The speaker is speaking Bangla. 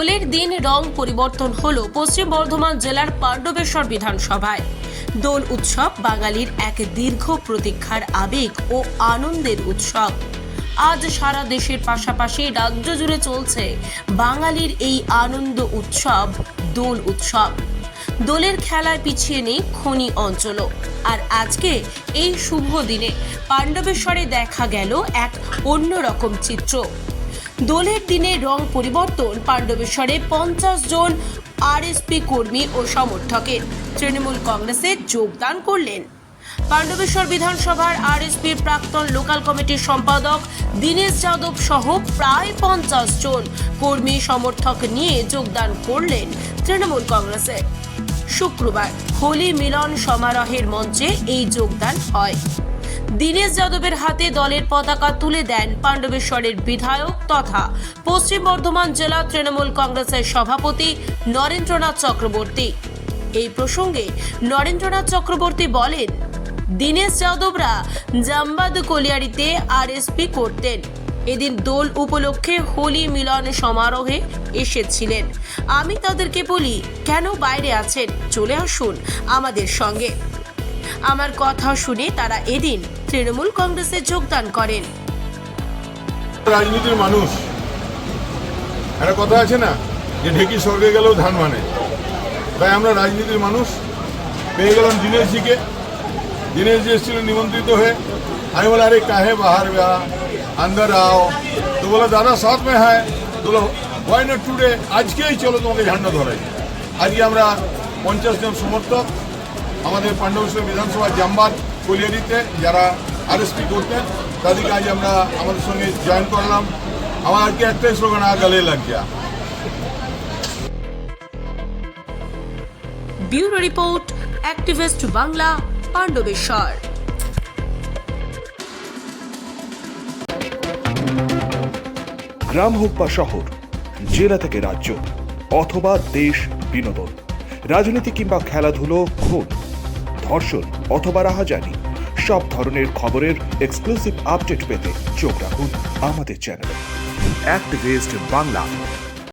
দিন রং পরিবর্তন হল পশ্চিম বর্ধমান জেলার পাণ্ডবেশ্বর বিধানসভায়। দোল উৎসব বাঙালির এক দীর্ঘ প্রতীক্ষার আবেগ ও আনন্দের উৎসব। আজ সারা দেশের পাশাপাশি রাজ্য জুড়ে চলছে বাঙালির এই আনন্দ উৎসব, দোল উৎসব। দোলের খেলায় পিছিয়ে নেই খনি অঞ্চলও। আর আজকে এই শুভ দিনে পাণ্ডবেশ্বরে দেখা গেল এক অন্যরকম চিত্র। দোলের দিনে রং পরিবর্তন, পাণ্ডবেশ্বরে পঞ্চাশ জন আরএসপি কর্মী ও সমর্থকের। তৃণমূল কংগ্রেসে যোগদান করলেন। পাণ্ডবেশ্বর বিধানসভার আরএসপির প্রাক্তন লোকাল কমিটির সম্পাদক দীনেশ যাদব সহ প্রায় পঞ্চাশ জন কর্মী সমর্থক নিয়ে যোগদান করলেন তৃণমূল কংগ্রেসে। শুক্রবার হোলি মিলন সমারোহের মঞ্চে এই যোগদান হয়। দীনেশ যাদবের হাতে দলের পতাকা তুলে দেন পাণ্ডবেশ্বরের বিধায়ক তথা পশ্চিম বর্ধমান জেলা তৃণমূল কংগ্রেসের সভাপতি নরেন্দ্রনাথ চক্রবর্তী। এই প্রসঙ্গে নরেন্দ্রনাথ চক্রবর্তী বলেন, দীনেশ যাদবরা জাম্বাদ কলিয়ারিতে আরএসপি করতেন। এদিন দোল উপলক্ষে হোলি মিলন সমারোহে এসেছিলেন। আমি তাদেরকে বলি, কেন বাইরে আছেন? চলে আসুন আমাদের সঙ্গে। আমার কথা শুনে তারা এদিন তৃণমূল কংগ্রেসে যোগদান করেন। রাজনীতির মানুষ। একটা কথা আছে না, যে ঢেকি স্বর্গে গেলেও ধান মানে। তাই আমরা রাজনীতির মানুষ। পেয়ে গেলাম দীনেশজিকে। দীনেশজি এসেছিলেন নিমন্ত্রিত হয়ে। আমি বলে আরে কাহে বাহার গা আন্দর আও। তো বলে দাদা সাথ মে হ্যায় তো বলো ওয়াই নট টুডে আজকেই চলো তোমাকে ঝান্ডা ধরাই। আজকে আমরা পঞ্চাশ জন সমর্থক। আমাদের পাণ্ডবেশ্বর বিধানসভা জামবাদ কলিয়ারিতে যারা আরএসপি করতেন তাদেরকে আজ আমরা আমাদের সঙ্গে জয়েন করলাম। আমার আজকে একটাই স্লোগান আর গালে লাগ bureau report activist Bangla Pandabeswar. গ্রাম হোক বা শহর জেলা থেকে রাজ্য অথবা দেশ বিনোদন রাজনীতি কিংবা খেলাধুলো খুন। ধর্ষণ অথবা রাহাজানি, সব ধরনের খবরের এক্সক্লুসিভ আপডেট পেতে চোখ রাখুন আমাদের চ্যানেলে অ্যাক্টিভিস্ট বাংলা।